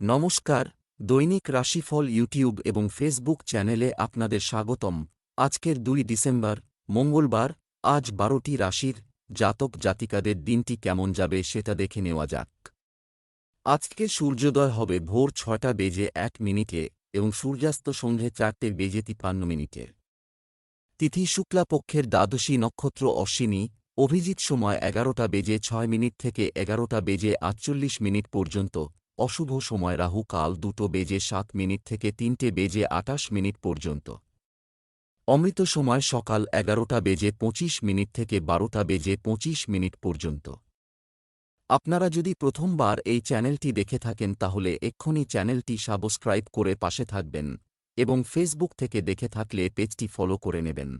নমস্কার, দৈনিক রাশিফল ইউটিউব এবং ফেসবুক চ্যানেলে আপনাদের স্বাগতম। আজকের দুই ডিসেম্বর, মঙ্গলবার, আজ বারোটি রাশির জাতক জাতিকাদের দিনটি কেমন যাবে সেটা দেখে নেওয়া যাক। আজকে সূর্যোদয় হবে ভোর ছয়টা বেজে এক মিনিটে এবং সূর্যাস্ত সন্ধে চারটে বেজে তিপ্পান্ন মিনিটে। তিথি শুক্লাপক্ষের দ্বাদশী নক্ষত্র অশ্বিনী, অভিজিৎ সময় এগারোটা বেজে ছয় মিনিট থেকে এগারোটা বেজে আটচল্লিশ মিনিট পর্যন্ত। অশুভ সময় রাহু কাল দুটো বেজে সাত মিনিট থেকে তিনটে বেজে আটাশ মিনিট পর্যন্ত। অমৃত সময় সকাল এগারোটা বেজে পঁচিশ মিনিট থেকে বারোটা বেজে পঁচিশ মিনিট পর্যন্ত। আপনারা যদি প্রথমবার এই চ্যানেলটি দেখে থাকেন তাহলে এক্ষুনি চ্যানেলটি সাবস্ক্রাইব করে পাশে থাকবেন এবং ফেসবুক থেকে দেখে থাকলে পেজটি ফলো করে নেবেন।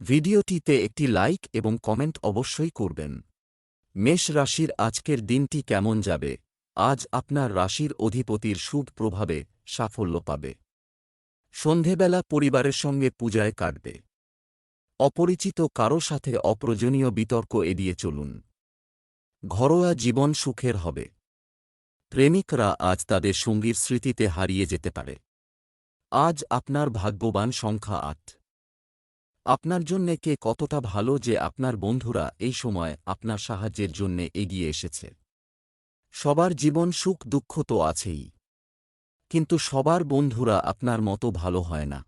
ভিডিওটিতে একটি লাইক এবং কমেন্ট অবশ্যই করবেন। মেষ রাশির আজকের দিনটি কেমন যাবে? আজ আপনার রাশির অধিপতির শুভ প্রভাবে সাফল্য পাবে। সন্ধেবেলা পরিবারের সঙ্গে পূজায় কাটবে। অপরিচিত কারও সাথে অপ্রয়োজনীয় বিতর্ক এড়িয়ে চলুন। ঘরোয়া জীবন সুখের হবে। প্রেমিকরা আজ তাদের সঙ্গীর স্মৃতিতে হারিয়ে যেতে পারে। আজ আপনার ভাগ্যবান সংখ্যা আট। আপনার জন্যে কে কতটা ভালো যে আপনার বন্ধুরা এই সময় আপনার সাহায্যের জন্যে এগিয়ে এসেছে। সবার জীবন সুখ দুঃখ তো আছেই। কিন্তু সবার বন্ধুরা আপনার মতো ভালো হয় না।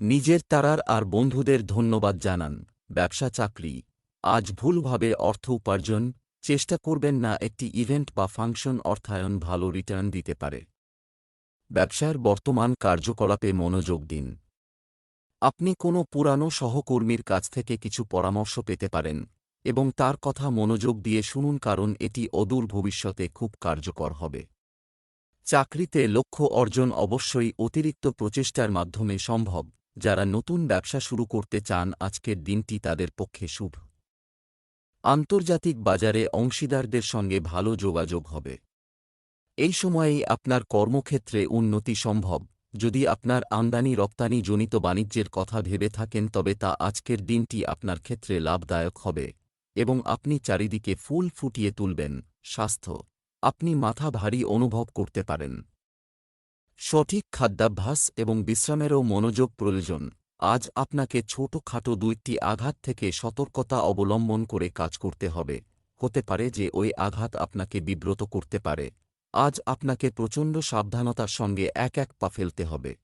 নিজের তারার আর বন্ধুদের ধন্যবাদ জানান, ব্যবসা চাকরি, আজ ভুলভাবে অর্থ উপার্জন, চেষ্টা করবেন না একটি ইভেন্ট বা ফাংশন অর্থায়ন ভালো রিটার্ন দিতে পারে। ব্যবসার বর্তমান কার্যকলাপে মনোযোগ দিন। আপনি কোনো পুরানো সহকর্মীর কাছ থেকে কিছু পরামর্শ পেতে পারেন এবং তার কথা মনোযোগ দিয়ে শুনুন কারণ এটি অদূর ভবিষ্যতে খুব কার্যকর হবে। চাকরিতে লক্ষ্য অর্জন অবশ্যই অতিরিক্ত প্রচেষ্টার মাধ্যমে সম্ভব। যারা নতুন ব্যবসা শুরু করতে চান, আজকের দিনটি তাদের পক্ষে শুভ। আন্তর্জাতিক বাজারে অংশীদারদের সঙ্গে ভালো যোগাযোগ হবে। এই সময়েই আপনার কর্মক্ষেত্রে উন্নতি সম্ভব। যদি আপনার আমদানি রপ্তানি জনিত বাণিজ্যের কথা ভেবে থাকেন, তবে তা আজকের দিনটি আপনার ক্ষেত্রে লাভদায়ক হবে। এবং আপনি চারিদিকে ফুল ফুটিয়ে তুলবেন, স্বাস্থ্য। আপনি মাথা ভারী অনুভব করতে পারেন। সঠিক খাদ্যাভ্যাস এবং বিশ্রামেরও মনোযোগ প্রয়োজন। আজ আপনাকে ছোটখাটো দুইটি আঘাত থেকে সতর্কতা অবলম্বন করে কাজ করতে হবে। হতে পারে যে ওই আঘাত আপনাকে বিব্রত করতে পারে। আজ আপনাকে প্রচণ্ড সাবধানতার সঙ্গে এক এক পা ফেলতে হবে।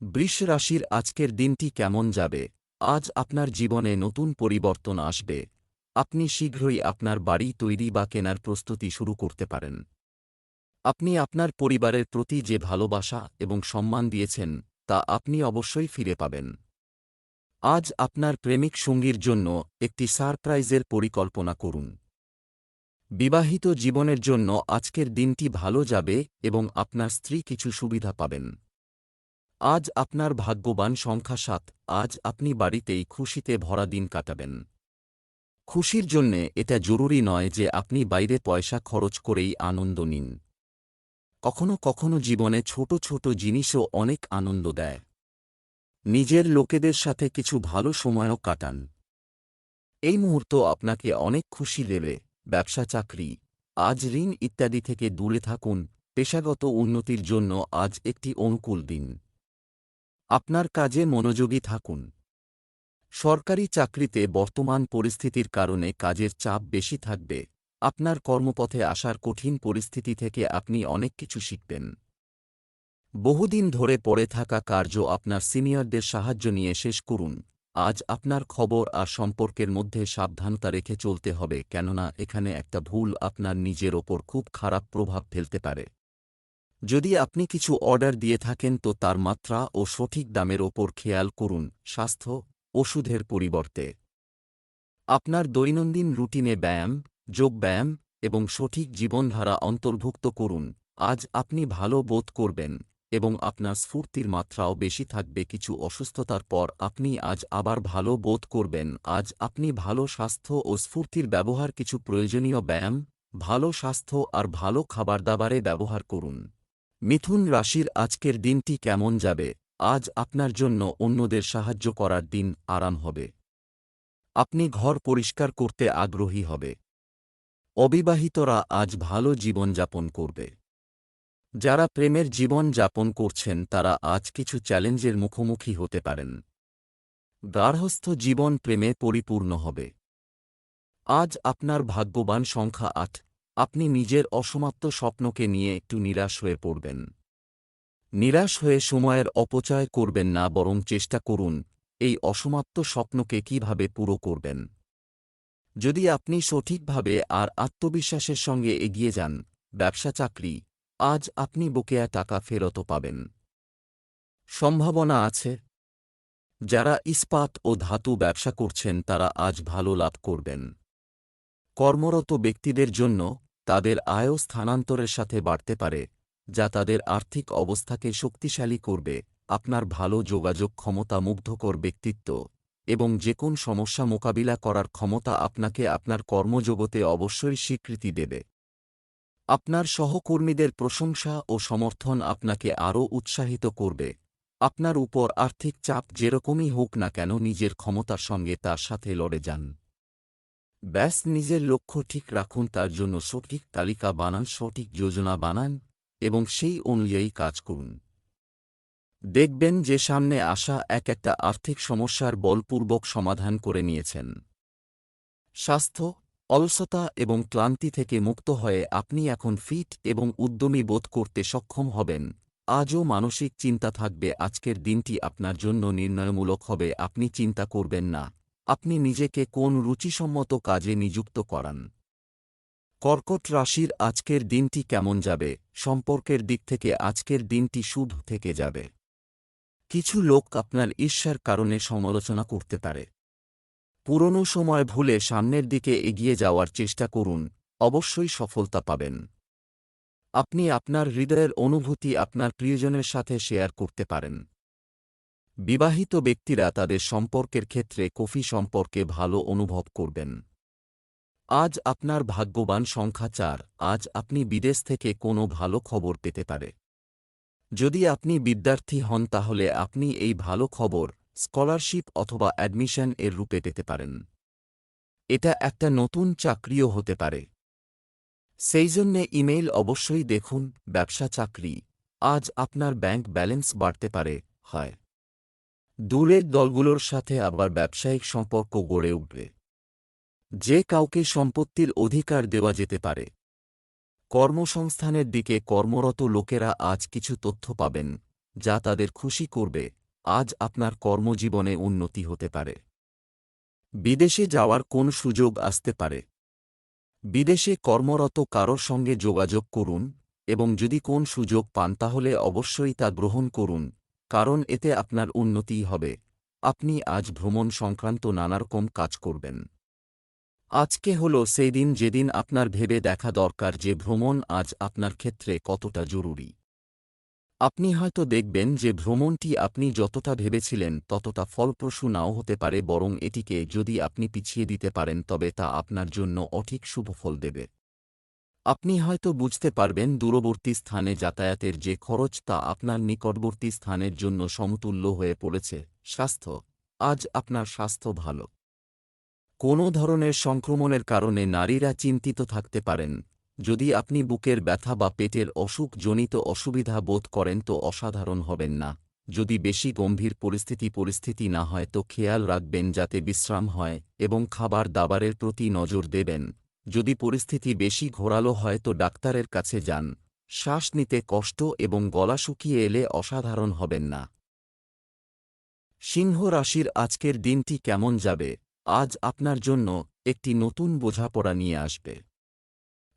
বৃষ রাশির আজকের দিনটি কেমন যাবে? আজ আপনার জীবনে নতুন পরিবর্তন আসবে। আপনি শীঘ্রই আপনার বাড়ি তৈরি বা কেনার প্রস্তুতি শুরু করতে পারেন। আপনি আপনার পরিবারের প্রতি যে ভালোবাসা এবং সম্মান দিয়েছেন, তা আপনি অবশ্যই ফিরে পাবেন। আজ আপনার প্রেমিক সঙ্গীর জন্য একটি সারপ্রাইজের পরিকল্পনা করুন। বিবাহিত জীবনের জন্য আজকের দিনটি ভালো যাবে এবং আপনার স্ত্রী কিছু সুবিধা পাবেন। আজ আপনার ভাগ্যবান সংখ্যা সাত, আজ আপনি বাড়িতেই খুশিতে ভরা দিন কাটাবেন। খুশির জন্যে এটা জরুরি নয় যে আপনি বাইরে পয়সা খরচ করেই আনন্দ নিন। কখনো কখনো জীবনে ছোট ছোট জিনিসও অনেক আনন্দ দেয়। নিজের লোকেদের সাথে কিছু ভালো সময়ও কাটান। এই মুহূর্ত আপনাকে অনেক খুশি দেবে, ব্যবসা, চাকরি। আজ ঋণ ইত্যাদি থেকে দূরে থাকুন, পেশাগত উন্নতির জন্য আজ একটি অনুকূল দিন। আপনার কাজে মনোযোগী থাকুন। সরকারি চাকরিতে বর্তমান পরিস্থিতির কারণে কাজের চাপ বেশি থাকবে। আপনার কর্মপথে আসার কঠিন পরিস্থিতি থেকে আপনি অনেক কিছু শিখবেন। বহুদিন ধরে পড়ে থাকা কার্য আপনার সিনিয়রদের সাহায্য নিয়ে শেষ করুন। আজ আপনার খবর আর সম্পর্কের মধ্যে সাবধানতা রেখে চলতে হবে, কেননা এখানে একটা ভুল আপনার নিজের ওপর খুব খারাপ প্রভাব ফেলতে পারে। যদি আপনি কিছু অর্ডার দিয়ে থাকেন তো তার মাত্রা ও সঠিক দামের ওপর খেয়াল করুন স্বাস্থ্য, ওষুধের পরিবর্তে। আপনার দৈনন্দিন রুটিনে ব্যায়াম যোগব্যায়াম এবং সঠিক জীবনধারা অন্তর্ভুক্ত করুন। আজ আপনি ভালো বোধ করবেন এবং আপনার স্ফূর্তির মাত্রাও বেশি থাকবে। কিছু অসুস্থতার পর আপনি আজ আবার ভালো বোধ করবেন। আজ আপনি ভালো স্বাস্থ্য ও স্ফূর্তির ব্যবহার, কিছু প্রয়োজনীয় ব্যায়াম, ভালো স্বাস্থ্য আর ভালো খাবার দাবারে ব্যবহার করুন। মিথুন রাশির আজকের দিনটি কেমন যাবে? আজ আপনার জন্য অন্যদের সাহায্য করার দিন আরাম হবে। আপনি ঘর পরিষ্কার করতে আগ্রহী হবে। অবিবাহিতরা আজ ভালো জীবনযাপন করবে। যারা প্রেমের জীবন যাপন করছেন, তারা আজ কিছু চ্যালেঞ্জের মুখোমুখি হতে পারেন। গার্হস্থ জীবন প্রেমে পরিপূর্ণ হবে। আজ আপনার ভাগ্যবান সংখ্যা আট। আপনি নিজের অসমাপ্ত স্বপ্নকে নিয়ে একটু নিরাশ হয়ে পড়বেন। নিরাশ হয়ে সময়ের অপচয় করবেন না, বরং চেষ্টা করুন এই অসমাপ্ত স্বপ্নকে কীভাবে পুরো করবেন। যদি আপনি সঠিকভাবে আর আত্মবিশ্বাসের সঙ্গে এগিয়ে যান, ব্যবসা, চাকরি, আজ আপনি বকেয়া টাকা ফেরত পাবেন। সম্ভাবনা আছে। যারা ইস্পাত ও ধাতু ব্যবসা করছেন, তারা আজ ভালো লাভ করবেন। কর্মরত ব্যক্তিদের জন্য তাদের আয়ও স্থানান্তরের সাথে বাড়তে পারে, যা তাদের আর্থিক অবস্থাকে শক্তিশালী করবে, আপনার ভালো যোগাযোগ ক্ষমতা মুগ্ধকর ব্যক্তিত্ব, এবং যে কোন সমস্যা মোকাবিলা করার ক্ষমতা আপনাকে আপনার কর্মজগতে অবশ্যই স্বীকৃতি দেবে। আপনার সহকর্মীদের প্রশংসা ও সমর্থন আপনাকে আরও উৎসাহিত করবে। আপনার উপর আর্থিক চাপ যেরকমই হোক না কেন নিজের ক্ষমতার সঙ্গে তার সাথে লড়ে যান। ব্যাস নিজের লক্ষ্য ঠিক রাখুন, তার জন্য সঠিক তালিকা বানান, সঠিক যোজনা বানান এবং সেই অনুযায়ী কাজ করুন। দেখবেন যে সামনে আসা এক একটা আর্থিক সমস্যার বলপূর্বক সমাধান করে নিয়েছেন। স্বাস্থ্য, অলসতা এবং ক্লান্তি থেকে মুক্ত হয়ে আপনি এখন ফিট এবং উদ্যমী বোধ করতে সক্ষম হবেন। আজও মানসিক চিন্তা থাকবে, আজকের দিনটি আপনার জন্য নির্ণয়মূলক হবে, আপনি চিন্তা করবেন না। আপনি নিজেকে কোন রুচিসম্মত কাজে নিযুক্ত করান? কর্কট রাশির আজকের দিনটি কেমন যাবে? সম্পর্কের দিক থেকে আজকের দিনটি শুভ থেকে যাবে। কিছু লোক আপনার ঈর্ষার কারণে সমালোচনা করতে পারে। পুরনো সময় ভুলে সামনের দিকে এগিয়ে যাওয়ার চেষ্টা করুন, অবশ্যই সফলতা পাবেন। আপনি আপনার হৃদয়ের অনুভূতি আপনার প্রিয়জনের সাথে শেয়ার করতে পারেন। বিবাহিত ব্যক্তিরা তাদের সম্পর্কের ক্ষেত্রে কফি সম্পর্কে ভালো অনুভব করবেন। আজ আপনার ভাগ্যবান সংখ্যা চার, আজ আপনি বিদেশ থেকে কোনো ভালো খবর পেতে পারে। যদি আপনি বিদ্যার্থী হন তাহলে আপনি এই ভালো খবর, স্কলারশিপ অথবা অ্যাডমিশন এর রূপে পেতে পারেন। এটা একটা নতুন চাকরিও হতে পারে। সেই জন্যে ইমেইল অবশ্যই দেখুন, ব্যবসা চাকরি, আজ আপনার ব্যাংক ব্যালেন্স বাড়তে পারে, হয়। দূরের দলগুলোর সাথে আবার ব্যবসায়িক সম্পর্ক গড়ে উঠবে। যে কাউকে সম্পত্তির অধিকার দেওয়া যেতে পারে। কর্মসংস্থানের দিকে কর্মরত লোকেরা আজ কিছু তথ্য পাবেন, যা তাদের খুশি করবে, আজ আপনার কর্মজীবনে উন্নতি হতে পারে। বিদেশে যাওয়ার কোন সুযোগ আসতে পারে? বিদেশে কর্মরত কারোর সঙ্গে যোগাযোগ করুন, এবং যদি কোন সুযোগ পান তাহলে অবশ্যই তা গ্রহণ করুন। কারণ এতে আপনার উন্নতিই হবে। আপনি আজ ভ্রমণ সংক্রান্ত নানারকম কাজ করবেন। আজকে হল সেই দিন যেদিন আপনার ভেবে দেখা দরকার যে ভ্রমণ আজ আপনার ক্ষেত্রে কতটা জরুরি। আপনি হয়তো দেখবেন যে ভ্রমণটি আপনি যতটা ভেবেছিলেন ততটা ফলপ্রসূ নাও হতে পারে বরং এটিকে যদি আপনি পিছিয়ে দিতে পারেন তবে তা আপনার জন্য অঠিক শুভফল দেবে। আপনি হয়তো বুঝতে পারবেন দূরবর্তী স্থানে যাতায়াতের যে খরচ তা আপনার নিকটবর্তী স্থানের জন্য সমতুল্য হয়ে পড়েছে। স্বাস্থ্য। আজ আপনার স্বাস্থ্য ভালো। কোনো ধরনের সংক্রমণের কারণে নারীরা চিন্তিত থাকতে পারেন। যদি আপনি বুকের ব্যথা বা পেটের অসুখ জনিত অসুবিধা বোধ করেন তো অসাধারণ হবেন না। যদি বেশি গম্ভীর পরিস্থিতি পরিস্থিতি না হয় তো খেয়াল রাখবেন যাতে বিশ্রাম হয় এবং খাবার দাবারের প্রতি নজর দেবেন। যদি পরিস্থিতি বেশি ঘোরালো হয় তো ডাক্তারের কাছে যান। শ্বাস নিতে কষ্ট এবং গলা শুকিয়ে এলে অসাধারণ হবেন না। সিংহ রাশির আজকের দিনটি কেমন যাবে? আজ আপনার জন্য একটি নতুন বোঝাপড়া নিয়ে আসবে।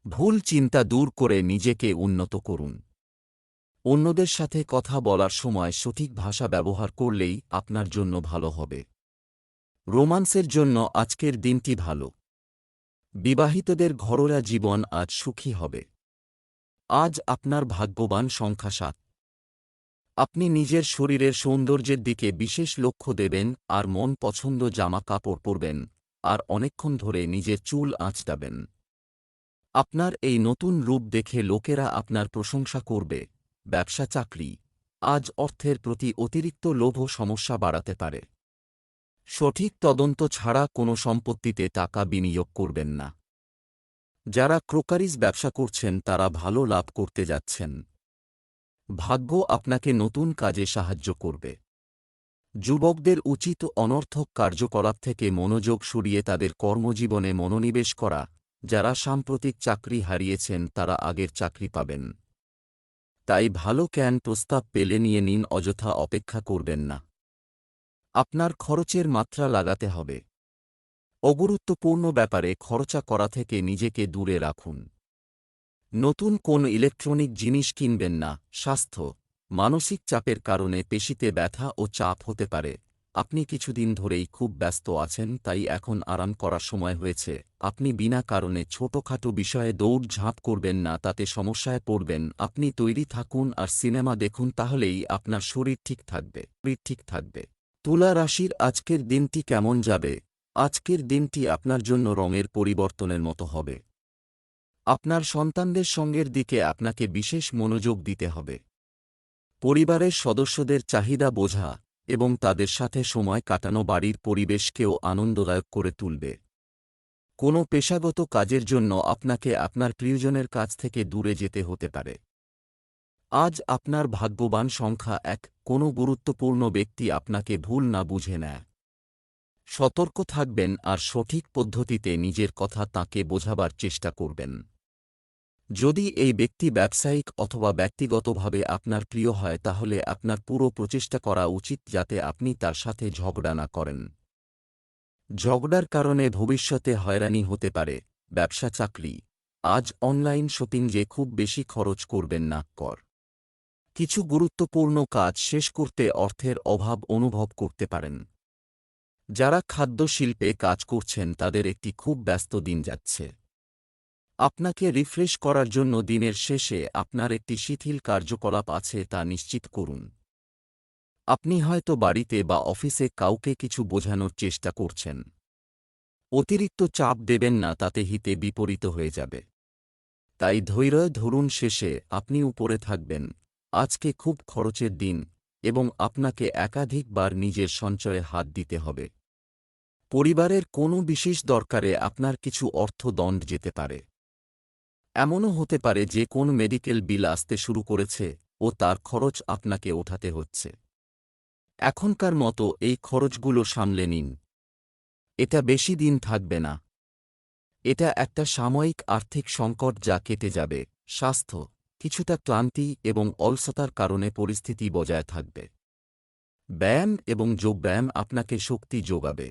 ভুল চিন্তা দূর করে নিজেকে উন্নত করুন। অন্যদের সাথে কথা বলার সময় সঠিক ভাষা ব্যবহার করলেই আপনার জন্য ভালো হবে। রোমান্সের জন্য আজকের দিনটি ভালো। বিবাহিতদের ঘরোয়া জীবন আজ সুখী হবে। আজ আপনার ভাগ্যবান সংখ্যা সাত। আপনি নিজের শরীরের সৌন্দর্যের দিকে বিশেষ লক্ষ্য দেবেন আর মন পছন্দ জামা কাপড় পরবেন আর অনেকক্ষণ ধরে নিজের চুল আঁচটাবেন আপনার এই নতুন রূপ দেখে লোকেরা আপনার প্রশংসা করবে। ব্যবসা চাকরি। আজ অর্থের প্রতি অতিরিক্ত লোভ সমস্যা বাড়াতে পারে। সঠিক তদন্ত ছাড়া কোনো সম্পত্তিতে টাকা বিনিয়োগ করবেন না। যারা ক্রোকারিজ ব্যবসা করছেন, তারা ভালো লাভ করতে যাচ্ছেন। ভাগ্য আপনাকে নতুন কাজে সাহায্য করবে। যুবকদের উচিত অনর্থক কার্যকলাপ থেকে মনোযোগ সরিয়ে তাদের কর্মজীবনে মনোনিবেশ করা। যারা সাম্প্রতিক চাকরি হারিয়েছেন, তারা আগের চাকরি পাবেন। তাই ভালো ক্যান প্রস্তাব পেলে নিয়ে নিন, অযথা অপেক্ষা করবেন না। আপনার খরচের মাত্রা লাগাতে হবে। অগুরুত্বপূর্ণ ব্যাপারে খরচা করা থেকে নিজেকে দূরে রাখুন। নতুন কোন ইলেকট্রনিক জিনিস কিনবেন না, স্বাস্থ্য, মানসিক চাপের কারণে পেশিতে ব্যথা ও চাপ হতে পারে। আপনি কিছুদিন ধরেই খুব ব্যস্ত আছেন, তাই এখন আরাম করার সময় হয়েছে। আপনি বিনা কারণে ছোটখাটো বিষয়ে দৌড় ঝাঁপ করবেন না, তাতে সমস্যায় পড়বেন। আপনি তৈরি থাকুন আর সিনেমা দেখুন, তাহলেই আপনার শরীর ঠিক থাকবে। ঠিক থাকবে। তুলা রাশির আজকের দিনটি কেমন যাবে? আজকের দিনটি আপনার জন্য রঙের পরিবর্তনের মতো হবে। আপনার সন্তানদের সঙ্গের দিকে আপনাকে বিশেষ মনোযোগ দিতে হবে। পরিবারের সদস্যদের চাহিদা বোঝা এবং তাদের সাথে সময় কাটানো বাড়ির পরিবেশকেও আনন্দদায়ক করে তুলবে। কোনো পেশাগত কাজের জন্য আপনাকে আপনার প্রিয়জনের কাছ থেকে দূরে যেতে হতে পারে। আজ আপনার ভাগ্যবান সংখ্যা এক, কোনো গুরুত্বপূর্ণ ব্যক্তি আপনাকে ভুল না বুঝে নেয়। সতর্ক থাকবেন আর সঠিক পদ্ধতিতে নিজের কথা তাকে বোঝাবার চেষ্টা করবেন। যদি এই ব্যক্তি ব্যবসায়িক অথবা ব্যক্তিগতভাবে আপনার প্রিয় হয়, তাহলে আপনার পুরো প্রচেষ্টা করা উচিত যাতে আপনি তার সাথে ঝগড়া না করেন। ঝগড়ার কারণে ভবিষ্যতে হয়রানি হতে পারে, ব্যবসা চাকরি। আজ অনলাইন শপিং যে খুব বেশি খরচ করবেন না, কর। কিছু গুরুত্বপূর্ণ কাজ শেষ করতে অর্থের অভাব অনুভব করতে পারেন। যারা খাদ্য শিল্পে কাজ করছেন, তাদের একটি খুব ব্যস্ত দিন যাচ্ছে। আপনাকে রিফ্রেশ করার জন্য দিনের শেষে আপনার একটি শিথিল কার্যকলাপ আছে তা নিশ্চিত করুন। আপনি হয়তো বাড়িতে বা অফিসে কাউকে কিছু বোঝানোর চেষ্টা করছেন। অতিরিক্ত চাপ দেবেন না, তাতে হিতে বিপরীত হয়ে যাবে। তাই ধৈর্য ধরুন শেষে, আপনি উপরে থাকবেন। আজকে খুব খরচের দিন এবং আপনাকে একাধিকবার নিজের সঞ্চয়ে হাত দিতে হবে। পরিবারের কোনো বিশেষ দরকারে আপনার কিছু অর্থ দণ্ড যেতে পারে। এমনও হতে পারে যে কোন মেডিকেল বিল আসতে শুরু করেছে ও তার খরচ আপনাকে ওঠাতে হচ্ছে। এখনকার মতো এই খরচগুলো সামলে নিন। এটা বেশি দিন থাকবে না। এটা একটা সাময়িক আর্থিক সংকট যা কেটে যাবে। স্বাস্থ্য কিছুটা ক্লান্তি এবং অলসতার কারণে পরিস্থিতি বজায় থাকবে। ব্যায়াম এবং যোগব্যায়াম আপনাকে শক্তি যোগাবে।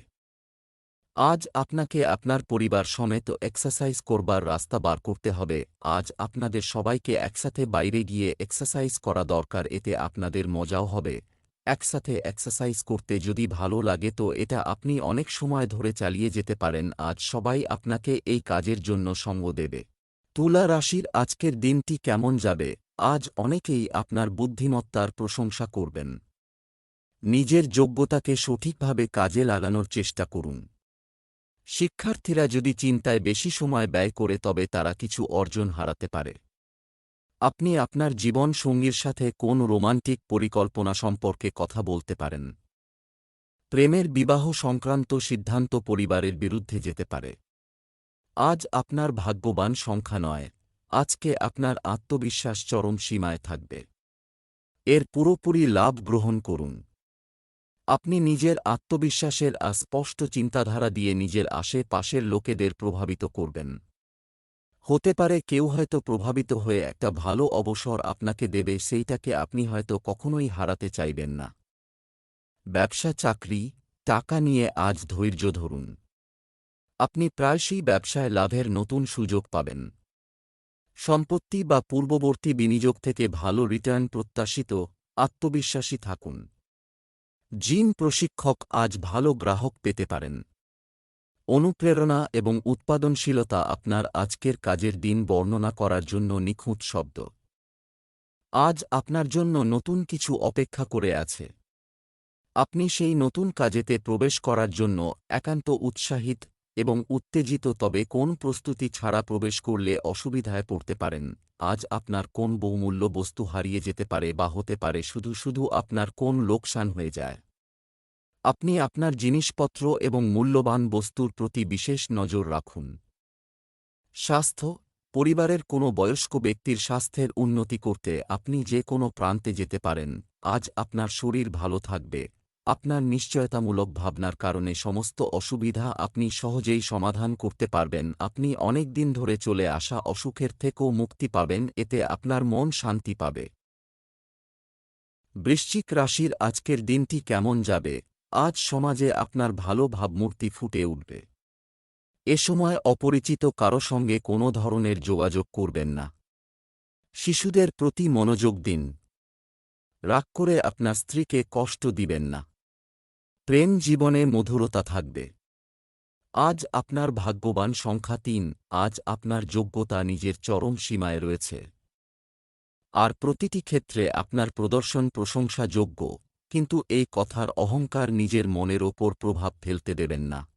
আজ আপনাকে আপনার পরিবার সমেত এক্সারসাইজ করবার রাস্তা বার করতে হবে। আজ আপনাদের সবাইকে একসাথে বাইরে গিয়ে এক্সারসাইজ করা দরকার, এতে আপনাদের মজাও হবে। একসাথে এক্সারসাইজ করতে যদি ভালো লাগে তো এটা আপনি অনেক সময় ধরে চালিয়ে যেতে পারেন। আজ সবাই আপনাকে এই কাজের জন্য সঙ্গ দেবে। তুলা রাশির আজকের দিনটি কেমন যাবে? আজ অনেকেই আপনার বুদ্ধিমত্তার প্রশংসা করবেন। নিজের যোগ্যতাকে সঠিকভাবে কাজে লাগানোর চেষ্টা করুন। শিক্ষার্থীরা যদি চিন্তায় বেশি সময় ব্যয় করে তবে তারা কিছু অর্জন হারাতে পারে। আপনি আপনার জীবন সঙ্গীর সাথে কোন রোমান্টিক পরিকল্পনা সম্পর্কে কথা বলতে পারেন। প্রেমের বিবাহ সংক্রান্ত সিদ্ধান্ত পরিবারের বিরুদ্ধে যেতে পারে। আজ আপনার ভাগ্যবান সংখ্যা নয়, আজকে আপনার আত্মবিশ্বাস চরম সীমায় থাকবে। এর পুরোপুরি লাভ গ্রহণ করুন। আপনি নিজের আত্মবিশ্বাসের আর স্পষ্ট চিন্তাধারা দিয়ে নিজের আশেপাশের লোকেদের প্রভাবিত করবেন। হতে পারে কেউ হয়তো প্রভাবিত হয়ে একটা ভালো অবসর আপনাকে দেবে, সেইটাকে আপনি হয়তো কখনোই হারাতে চাইবেন না। ব্যবসা, চাকরি, টাকা নিয়ে আজ ধৈর্য ধরুন। আপনি প্রায়শই ব্যবসায় লাভের নতুন সুযোগ পাবেন। সম্পত্তি বা পূর্ববর্তী বিনিয়োগ থেকে ভালো রিটার্ন প্রত্যাশিত, আত্মবিশ্বাসী থাকুন। জিম প্রশিক্ষক আজ ভালো গ্রাহক পেতে পারেন। অনুপ্রেরণা এবং উৎপাদনশীলতা আপনার আজকের কাজের দিন বর্ণনা করার জন্য নিখুঁত শব্দ। আজ আপনার জন্য নতুন কিছু অপেক্ষা করে আছে। আপনি সেই নতুন কাজেতে প্রবেশ করার জন্য একান্ত উৎসাহিত এবং উত্তেজিত তবে কোন প্রস্তুতি ছাড়া প্রবেশ করলে অসুবিধায় পড়তে পারেন। আজ আপনার কোন বহুমূল্য বস্তু হারিয়ে যেতে পারে বা হতে পারে শুধু শুধু আপনার কোন লোকসান হয়ে যায়। আপনি আপনার জিনিসপত্র এবং মূল্যবান বস্তুর প্রতি বিশেষ নজর রাখুন। স্বাস্থ্য, পরিবারের কোনো বয়স্ক ব্যক্তির স্বাস্থ্যের উন্নতি করতে আপনি যে কোনো প্রান্তে যেতে পারেন। আজ আপনার শরীর ভালো থাকবে। আপনার নিশ্চয়তামূলক ভাবনার কারণে সমস্ত অসুবিধা আপনি সহজেই সমাধান করতে পারবেন। আপনি অনেক দিন ধরে চলে আসা অসুখের থেকেও মুক্তি পাবেন, এতে আপনার মন শান্তি পাবে। বৃশ্চিক রাশির আজকের দিনটি কেমন যাবে? আজ সমাজে আপনার ভালো ভাবমূর্তি ফুটে উঠবে। এ সময় অপরিচিত কারও সঙ্গে কোনো ধরনের যোগাযোগ করবেন না। শিশুদের প্রতি মনোযোগ দিন। রাগ করে আপনার স্ত্রীকে কষ্ট দিবেন না। প্রেম জীবনে মধুরতা থাকবে। আজ আপনার ভাগ্যবান সংখ্যা তিন, আজ আপনার যোগ্যতা নিজের চরম সীমায় রয়েছে। আর প্রতিটি ক্ষেত্রে আপনার প্রদর্শন প্রশংসাযোগ্য কিন্তু এই কথার অহংকার নিজের মনের ওপর প্রভাব ফেলতে দেবেন না।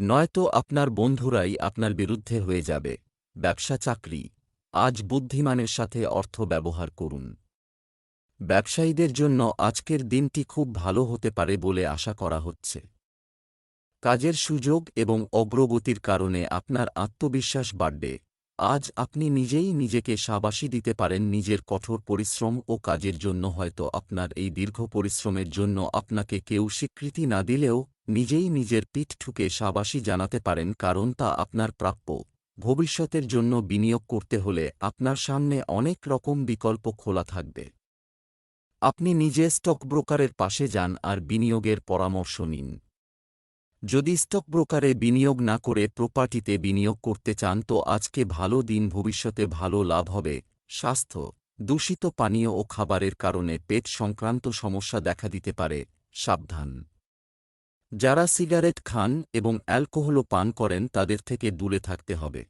নয়তো আপনার বন্ধুরাই আপনার বিরুদ্ধে হয়ে যাবে। ব্যবসা চাকরি, আজ বুদ্ধিমানের সাথে অর্থ ব্যবহার করুন। ব্যবসায়ীদের জন্য আজকের দিনটি খুব ভালো হতে পারে বলে আশা করা হচ্ছে। কাজের সুযোগ এবং অগ্রগতির কারণে আপনার আত্মবিশ্বাস বাড়বে। আজ আপনি নিজেই নিজেকে সাবাসী দিতে পারেন নিজের কঠোর পরিশ্রম ও কাজের জন্য, হয়তো আপনার এই দীর্ঘ পরিশ্রমের জন্য আপনাকে কেউ স্বীকৃতি না দিলেও নিজেই নিজের পিঠ ঠুকে সাবাসী জানাতে পারেন, কারণ তা আপনার প্রাপ্য। ভবিষ্যতের জন্য বিনিয়োগ করতে হলে আপনার সামনে অনেক রকম বিকল্প খোলা থাকবে। আপনি নিজে স্টক ব্রোকারের পাশে যান আর বিনিয়োগের পরামর্শ নিন। যদি স্টক ব্রোকারে বিনিয়োগ না করে প্রপার্টিতে বিনিয়োগ করতে চান, তো আজকে ভালো দিন, ভবিষ্যতে ভালো লাভ হবে। স্বাস্থ্য, দূষিত পানীয় ও খাবারের কারণে পেট সংক্রান্ত সমস্যা দেখা দিতে পারে। সাবধান। যারা সিগারেট খান এবং অ্যালকোহলও পান করেন, তাদের থেকে দূরে থাকতে হবে।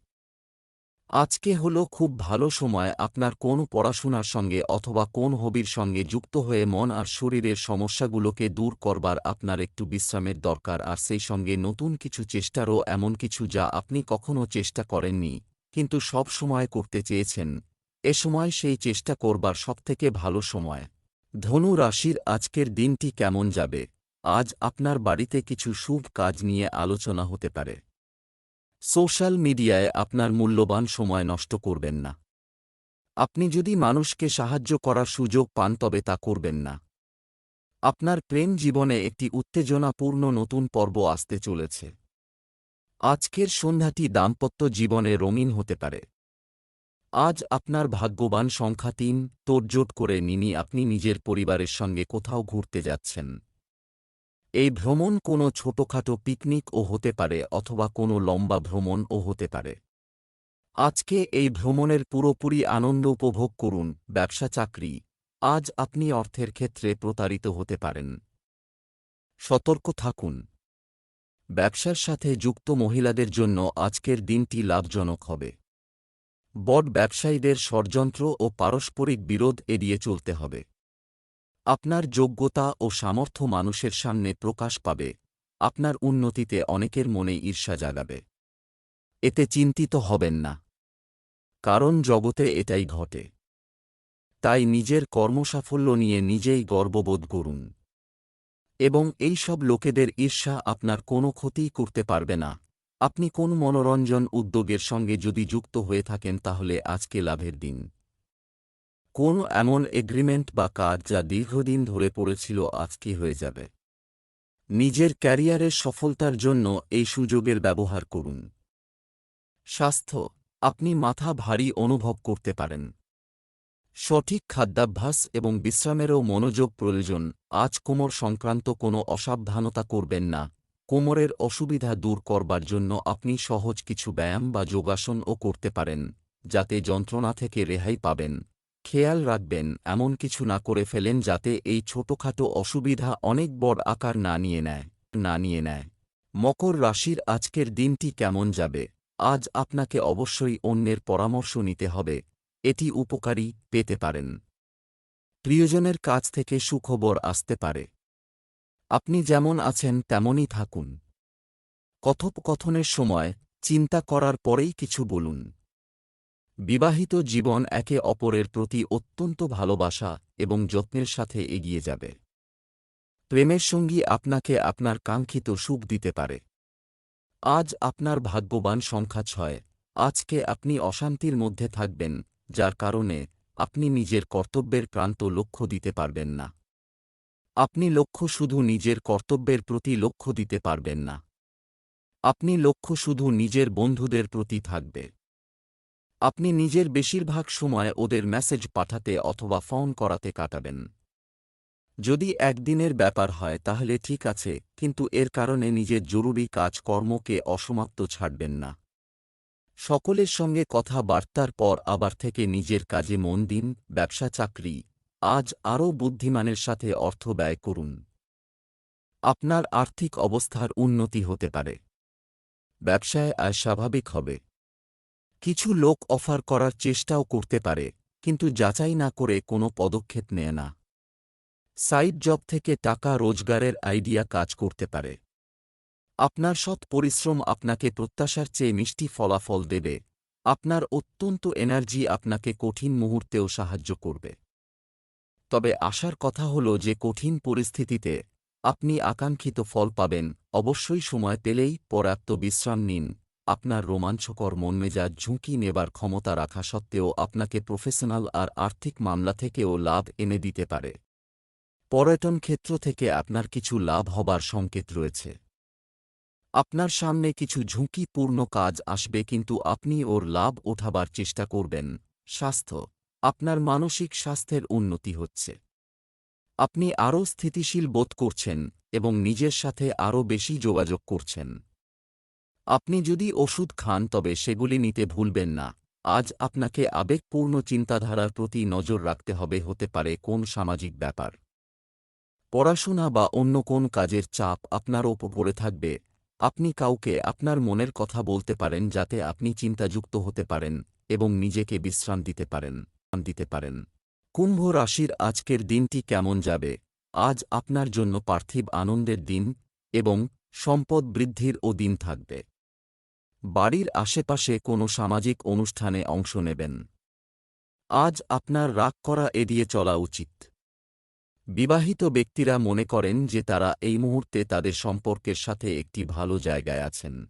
আজকে হল খুব ভালো সময় আপনার কোন পড়াশোনার সঙ্গে অথবা কোন হবির সঙ্গে যুক্ত হয়ে মন আর শরীরের সমস্যাগুলোকে দূর করবার আপনার একটু বিশ্রামের দরকার আর সেই সঙ্গে নতুন কিছু চেষ্টারও এমন কিছু যা আপনি কখনও চেষ্টা করেননি, কিন্তু সব সময় করতে চেয়েছেন। এ সময় সেই চেষ্টা করবার সবথেকে ভালো সময়। ধনু রাশির আজকের দিনটি কেমন যাবে? আজ আপনার বাড়িতে কিছু শুভ কাজ নিয়ে আলোচনা হতে পারে। সোশ্যাল মিডিয়ায় আপনার মূল্যবান সময় নষ্ট করবেন না। আপনি যদি মানুষকে সাহায্য করার সুযোগ পান তবে তা করবেন না। আপনার প্রেম জীবনে একটি উত্তেজনাপূর্ণ নতুন পর্ব আসতে চলেছে। আজকের সন্ধ্যাটি দাম্পত্য জীবনে রঙিন হতে পারে। আজ আপনার ভাগ্যবান সংখ্যা তিন তোড়জোট করে নিনি আপনি নিজের পরিবারের সঙ্গে কোথাও ঘুরতে যাচ্ছেন। এই ভ্রমণ কোনো ছোটখাটো পিকনিকও হতে পারে অথবা কোনো লম্বা ভ্রমণও হতে পারে। আজকে এই ভ্রমণের পুরোপুরি আনন্দ উপভোগ করুন, ব্যবসা চাকরি। আজ আপনি অর্থের ক্ষেত্রে প্রতারিত হতে পারেন। সতর্ক থাকুন। ব্যবসার সাথে যুক্ত মহিলাদের জন্য আজকের দিনটি লাভজনক হবে। বট ব্যবসায়ীদের ষড়যন্ত্র ও পারস্পরিক বিরোধ এড়িয়ে চলতে হবে। আপনার যোগ্যতা ও সামর্থ্য মানুষের সামনে প্রকাশ পাবে। আপনার উন্নতিতে অনেকের মনে ঈর্ষা জাগাবে। এতে চিন্তিত হবেন না। কারণ জগতে এটাই ঘটে। তাই নিজের কর্মসাফল্য নিয়ে নিজেই গর্ববোধ করুন। এবং এই সব লোকেদের ঈর্ষা আপনার কোনো ক্ষতিই করতে পারবে না। আপনি কোন মনোরঞ্জন উদ্যোগের সঙ্গে যদি যুক্ত হয়ে থাকেন তাহলে আজকে লাভের দিন। কোন এমন এগ্রিমেন্ট বা কাজ যা দীর্ঘদিন ধরে পড়েছিল আজকে হয়ে যাবে? নিজের ক্যারিয়ারের সফলতার জন্য এই সুযোগের ব্যবহার করুন। স্বাস্থ্য, আপনি মাথা ভারী অনুভব করতে পারেন। সঠিক খাদ্যাভ্যাস এবং বিশ্রামেরও মনোযোগ প্রয়োজন, আজ কোমর সংক্রান্ত কোনো অসাবধানতা করবেন না। কোমরের অসুবিধা দূর করবার জন্য আপনি সহজ কিছু ব্যায়াম বা যোগাসনও করতে পারেন, যাতে যন্ত্রণা থেকে রেহাই পাবেন। খেয়াল রাখবেন, এমন কিছু না করে ফেলেন যাতে এই ছোটখাটো অসুবিধা অনেক বড় আকার না নিয়ে নেয়, না নিয়ে নেয়। মকর রাশির আজকের দিনটি কেমন যাবে? আজ আপনাকে অবশ্যই অন্যের পরামর্শ নিতে হবে, এটি উপকারী পেতে পারেন। প্রিয়জনের কাছ থেকে সুখবর আসতে পারে। আপনি যেমন আছেন তেমনই থাকুন। কথোপকথনের সময় চিন্তা করার পরেই কিছু বলুন। বিবাহিত জীবন একে অপরের প্রতি অত্যন্ত ভালোবাসা এবং যত্নের সাথে এগিয়ে যাবে। প্রেমের সঙ্গী আপনাকে আপনার কাঙ্ক্ষিত সুখ দিতে পারে। আজ আপনার ভাগ্যবান সংখ্যা ছয়। আজকে আপনি অশান্তির মধ্যে থাকবেন, যার কারণে আপনি নিজের কর্তব্যের প্রান্ত লক্ষ্য দিতে পারবেন না। আপনি লক্ষ্য শুধু নিজের কর্তব্যের প্রতি লক্ষ্য দিতে পারবেন না। আপনি লক্ষ্য শুধু নিজের বন্ধুদের প্রতি থাকবে। আপনি নিজের বেশিরভাগ সময় ওদের মেসেজ পাঠাতে অথবা ফোন করাতে কাটাবেন। যদি একদিনের ব্যাপার হয়, তাহলে ঠিক আছে, কিন্তু এর কারণে নিজের জরুরি কাজকর্মকে অসমাপ্ত ছাড়বেন না। সকলের সঙ্গে কথাবার্তার পর আবার থেকে নিজের কাজে মন দিন, ব্যবসা চাকরি, আজ আরও বুদ্ধিমানের সাথে অর্থ ব্যয় করুন। আপনার আর্থিক অবস্থার উন্নতি হতে পারে। ব্যবসায় আয় স্বাভাবিক হবে। কিছু লোক অফার করার চেষ্টাও করতে পারে, কিন্তু যাচাই না করে কোনো পদক্ষেপ নেয় না। সাইড জব থেকে টাকা রোজগারের আইডিয়া কাজ করতে পারে। আপনার সৎ পরিশ্রম আপনাকে প্রত্যাশার চেয়ে মিষ্টি ফলাফল দেবে। আপনার অত্যন্ত এনার্জি আপনাকে কঠিন মুহূর্তেও সাহায্য করবে। তবে আশার কথা হল যে কঠিন পরিস্থিতিতে আপনি আকাঙ্ক্ষিত ফল পাবেন, অবশ্যই সময় পেলেই পর্যাপ্ত বিশ্রাম নিন। আপনার রোমাঞ্চকর মনমেজাজ ঝুঁকি নেবার ক্ষমতা রাখা সত্ত্বেও আপনাকে প্রফেশনাল আর আর্থিক মামলা থেকেও লাভ এনে দিতে পারে। পর্যটন ক্ষেত্র থেকে আপনার কিছু লাভ হবার সংকেত রয়েছে। আপনার সামনে কিছু ঝুঁকিপূর্ণ কাজ আসবে কিন্তু আপনি ওর লাভ ওঠাবার চেষ্টা করবেন। স্বাস্থ্য, আপনার মানসিক স্বাস্থ্যের উন্নতি হচ্ছে। আপনি আরও স্থিতিশীল বোধ করছেন এবং নিজের সাথে আরও বেশি যোগাযোগ করছেন। আপনি যদি ওষুধ খান তবে সেগুলি নিতে ভুলবেন না। আজ আপনাকে আবেগপূর্ণ চিন্তাধারার প্রতি নজর রাখতে হবে, হতে পারে কোন সামাজিক ব্যাপার। পড়াশোনা বা অন্য কোন কাজের চাপ আপনার ওপর পড়ে থাকবে। আপনি কাউকে আপনার মনের কথা বলতে পারেন, যাতে আপনি চিন্তাযুক্ত হতে পারেন এবং নিজেকে বিশ্রাম দিতে পারেন দিতে পারেন। কুম্ভ রাশির আজকের দিনটি কেমন যাবে? আজ আপনার জন্য পার্থিব আনন্দের দিন এবং সম্পদ বৃদ্ধির ও দিন থাকবে। বাড়ির আশেপাশে কোনো সামাজিক অনুষ্ঠানে অংশ নেবেন। আজ আপনার রাগ করা এড়িয়ে চলা উচিত। বিবাহিত ব্যক্তিরা মনে করেন যে তারা এই মুহূর্তে তাদের সম্পর্কের সাথে একটি ভালো জায়গায় আছেন।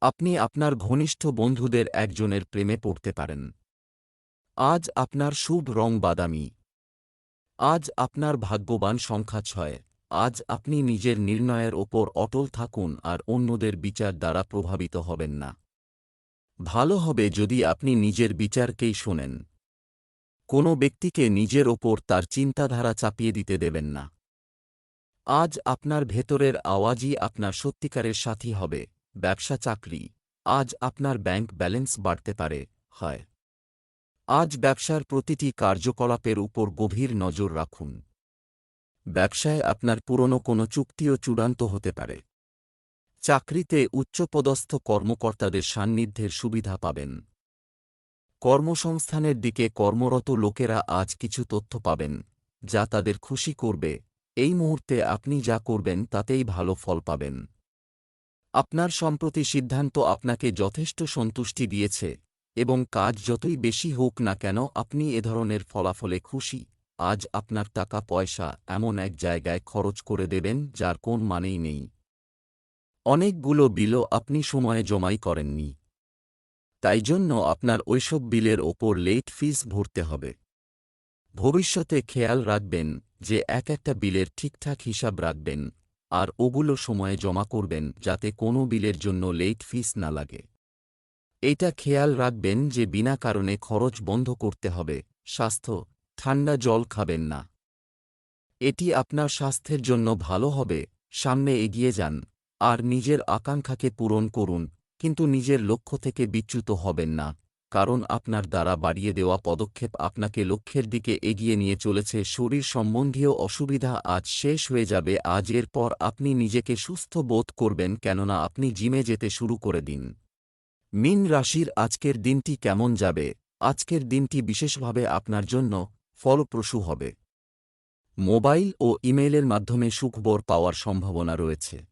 আপনি আপনার ঘনিষ্ঠ বন্ধুদের একজনের প্রেমে পড়তে পারেন। আজ আপনার শুভ রং বাদামি। আজ আপনার ভাগ্যবান সংখ্যা ছয়। আজ আপনি নিজের নির্ণয়ের ওপর অটল থাকুন আর অন্যদের বিচার দ্বারা প্রভাবিত হবেন না। ভালো হবে যদি আপনি নিজের বিচারকেই শোনেন। কোনো ব্যক্তিকে নিজের ওপর তার চিন্তাধারা চাপিয়ে দিতে দেবেন না। আজ আপনার ভেতরের আওয়াজই আপনার সত্যিকারের সাথী হবে, ব্যবসা চাকরি। আজ আপনার ব্যাংক ব্যালেন্স বাড়তে পারে, হয়। আজ ব্যবসার প্রতিটি কার্যকলাপের উপর গভীর নজর রাখুন। ব্যবসায় আপনার পুরনো কোনো চুক্তিও চূড়ান্ত হতে পারে। চাকরিতে উচ্চপদস্থ কর্মকর্তাদের সান্নিধ্যের সুবিধা পাবেন। কর্মসংস্থানের দিকে কর্মরত লোকেরা আজ কিছু তথ্য পাবেন, যা তাদের খুশি করবে। এই মুহূর্তে আপনি যা করবেন তাতেই ভালো ফল পাবেন। আপনার সম্প্রতি সিদ্ধান্ত আপনাকে যথেষ্ট সন্তুষ্টি দিয়েছে, এবং কাজ যতই বেশি হোক না কেন আপনি এ ধরনের ফলাফলে খুশি। আজ আপনার টাকা পয়সা এমন এক জায়গায় খরচ করে দেবেন যার কোন মানেই নেই। অনেকগুলো বিলও আপনি সময়ে জমাই করেননি। তাই জন্য আপনার ওইসব বিলের ওপর লেট ফিস ভরতে হবে। ভবিষ্যতে খেয়াল রাখবেন যে এক একটা বিলের ঠিকঠাক হিসাব রাখবেন আর ওগুলো সময়ে জমা করবেন যাতে কোনো বিলের জন্য লেট ফিস না লাগে। এটা খেয়াল রাখবেন যে বিনা কারণে খরচ বন্ধ করতে হবে, স্বাস্থ্য ঠান্ডা জল খাবেন না। এটি আপনার স্বাস্থ্যের জন্য ভালো হবে, সামনে এগিয়ে যান, আর নিজের আকাঙ্ক্ষাকে পূরণ করুন, কিন্তু নিজের লক্ষ্য থেকে বিচ্যুত হবেন না, কারণ আপনার দ্বারা বাড়িয়ে দেওয়া পদক্ষেপ আপনাকে লক্ষ্যের দিকে এগিয়ে নিয়ে চলেছে, শরীর সম্বন্ধীয় অসুবিধা আজ শেষ হয়ে যাবে, আজ এরপর আপনি নিজেকে সুস্থ বোধ করবেন, কেননা আপনি জিমে যেতে শুরু করে দিন। মিন রাশির আজকের দিনটি কেমন যাবে? আজকের দিনটি বিশেষভাবে আপনার জন্য ফলপ্রসূ হবে। মোবাইল ও ইমেইলের মাধ্যমে সুখবর পাওয়ার সম্ভাবনা রয়েছে।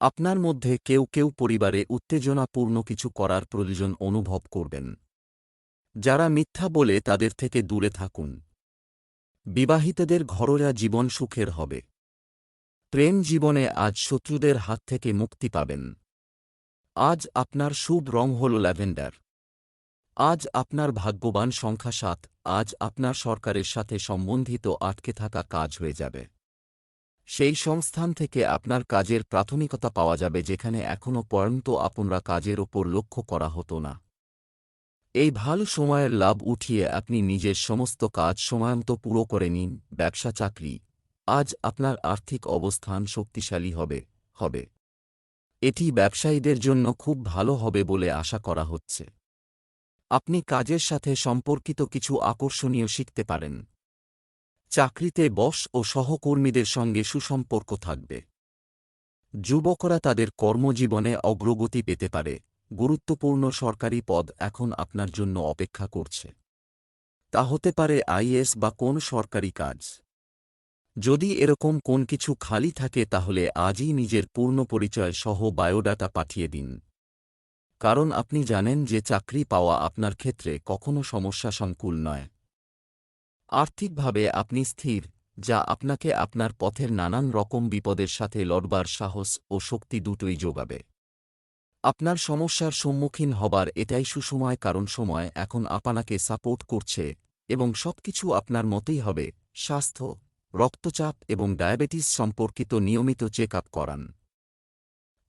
আপনার মধ্যে কেউ কেউ পরিবারে উত্তেজনাপূর্ণ কিছু করার প্রয়োজন অনুভব করবেন। যারা মিথ্যা বলে তাদের থেকে দূরে থাকুন। বিবাহিতদের ঘরোয়া জীবন সুখের হবে। প্রেম জীবনে আজ শত্রুদের হাত থেকে মুক্তি পাবেন। আজ আপনার শুভ রং হল ল্যাভেন্ডার। আজ আপনার ভাগ্যবান সংখ্যা সাত, আজ আপনার সরকারের সাথে সম্বন্ধিত আটকে থাকা কাজ হয়ে যাবে। সেই সংস্থান থেকে আপনার কাজের প্রাথমিকতা পাওয়া যাবে যেখানে এখনও পর্যন্ত আপনারা কাজের ওপর লক্ষ্য করা হতো না। এই ভালো সময়ের লাভ উঠিয়ে আপনি নিজের সমস্ত কাজ সময়মত পুরো করে নিন, ব্যবসা, চাকরি। আজ আপনার আর্থিক অবস্থান শক্তিশালী হবে হবে। এটি ব্যবসায়ীদের জন্য খুব ভালো হবে বলে আশা করা হচ্ছে। আপনি কাজের সাথে সম্পর্কিত কিছু আকর্ষণীয় শিখতে পারেন। চাকরিতে বস ও সহকর্মীদের সঙ্গে সুসম্পর্ক থাকবে। যুবকরা তাদের কর্মজীবনে অগ্রগতি পেতে পারে। গুরুত্বপূর্ণ সরকারি পদ এখন আপনার জন্য অপেক্ষা করছে। তা হতে পারে আইএস বা কোন সরকারি কাজ। যদি এরকম কোন কিছু খালি থাকে তাহলে আজই নিজের পূর্ণ পরিচয় সহ বায়োডাটা পাঠিয়ে দিন। কারণ আপনি জানেন যে চাকরি পাওয়া আপনার ক্ষেত্রে কখনো সমস্যা সংকুল নয়। আর্থিকভাবে আপনি স্থির, যা আপনাকে আপনার পথের নানান রকম বিপদের সাথে লড়বার সাহস ও শক্তি দুটোই যোগাবে। আপনার সমস্যার সম্মুখীন হবার এটাই সুসময় কারণ সময় এখন আপনাকে সাপোর্ট করছে এবং সবকিছু আপনার মতেই হবে, স্বাস্থ্য, রক্তচাপ এবং ডায়াবেটিস সম্পর্কিত নিয়মিত চেক আপ করান।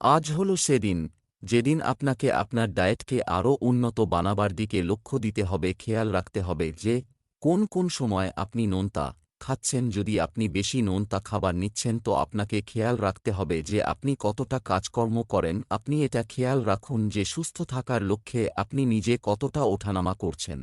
আজ হল সেদিন যেদিন আপনাকে আপনার ডায়েটকে আরও উন্নত বানাবার দিকে লক্ষ্য দিতে হবে, খেয়াল রাখতে হবে যে, কোন কোন সময় আপনি নোনতা খাচ্ছেন, যদি আপনি বেশি নোনতা খাবার নিচ্ছেন, তো আপনাকে খেয়াল রাখতে হবে যে, আপনি কতটা কাজকর্ম করেন। আপনি এটা খেয়াল রাখুন যে, সুস্থ থাকার লক্ষ্যে আপনি নিজে কতটা ওঠানামা করছেন।